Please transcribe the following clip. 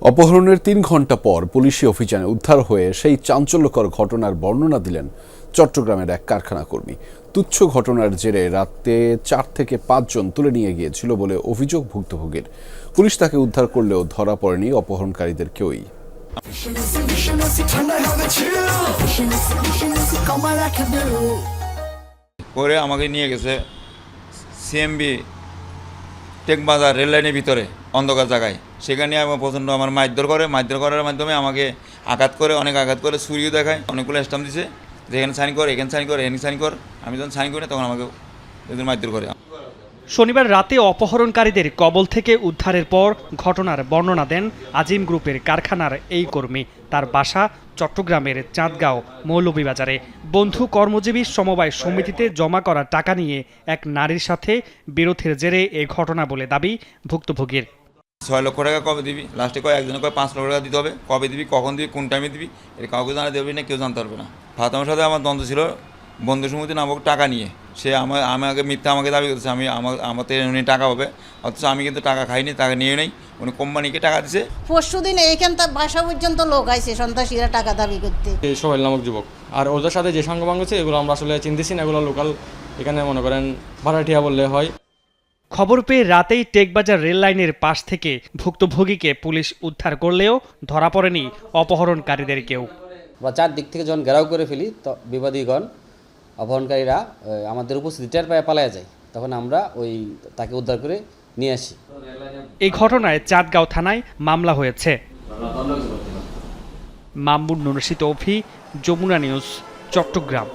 অপহরণের তিন ঘণ্টা পর পুলিশি অভিযানে উদ্ধার হয়ে সেই চাঞ্চল্যকর ঘটনার বর্ণনা দিলেন চট্টগ্রামের এক কারখানা কর্মী। তুচ্ছ ঘটনার জেরে রাতে চার থেকে পাঁচজন তুলে নিয়ে গিয়েছিল বলে অভিযোগ ভুক্তভোগীর। পুলিশ তাকে উদ্ধার করলেও ধরা পড়েনি অপহরণকারীদের কেউই। করে আমাকে নিয়ে গেছে সিএমবি টেকবাজার রেল লাইনের ভিতরে, অন্ধকার জায়গায়। সেখানে আমার প্রচণ্ড আমার মারধর করে মারধর করার মাধ্যমে আমাকে আঘাত করে, অনেক আঘাত করে সুরিও দেখায়, অনেকগুলো স্টাম্প দিছে। যেখানে সাইন কর, এখানে সাইন কর, এখানে সাইন কর। আমি যখন সাইন করি তখন আমাকে মারধর করে। শনিবার রাতে অপহরণকারীদের কবল থেকে উদ্ধারের পর ঘটনার বর্ণনা দেন আজিম গ্রুপের কারখানার এই কর্মী। তার বাসা চট্টগ্রামের চাঁদগাঁও মৌলভীবাজারে। বন্ধু কর্মজীবী সমবায় সমিতিতে জমা করা টাকা নিয়ে এক নারীর সাথে বিরোধের জেরে এ ঘটনা বলে দাবি ভুক্তভোগীর। ছয় লক্ষ টাকা কবে দিবি? লাস্টে কয় একজনে কয়, পাঁচ লক্ষ টাকা দিতে হবে। কবে দিবি, কখন দিবি, কোন টাইমে দিবি, এটা কাউকে জানা দেবে না, কেউ জানতে পারবে না। ফাতেমার সাথে আমার দ্বন্দ্ব ছিল, বন্ধু সমিতি নামক টাকা নিয়ে। সে আমার আমাকে মিথ্যা আমাকে দাবি করছে আমি আমার আমার থেকে উনি টাকা পাবে। অথচ আমি কিন্তু টাকা খাইনি টাকা নিয়ে নেই উনি কোম্পানিকে টাকা দিছে। পরশু দিন এইখান থেকে বাসা পর্যন্ত লোক আইছে সন্ত্রাসীরা টাকা দাবি করতে। এই সোহেল নামক যুবক। আর ওদের সাথে যে সঙ্গবাঙ্গ আছে এগুলো আমরা আসলে চিনতেছি না এগুলো লোকাল এখানে মনে করেন ভাড়াটিয়া বললে হয়। খবর পেয়ে রাতেই টেকবাজার রেল লাইনের পাশ থেকে ভুক্তভোগীকে পুলিশ উদ্ধার করলেও ধরা পড়েনি অপহরণকারীদের কেউ আমরা চারদিক থেকে যখন ঘেরাও করে ফেলি তো বিবাদীগণ অপহরণকারীরা আমাদের উপস্থিতি টের পায়ে পালায়া যায়। তখন আমরা ওই তাকে উদ্ধার করে নিয়ে আসি। এই ঘটনায় চাঁদগাঁও থানায় মামলা হয়েছে। মামুন নুরশিদ অভি, যমুনা নিউজ, চট্টগ্রাম।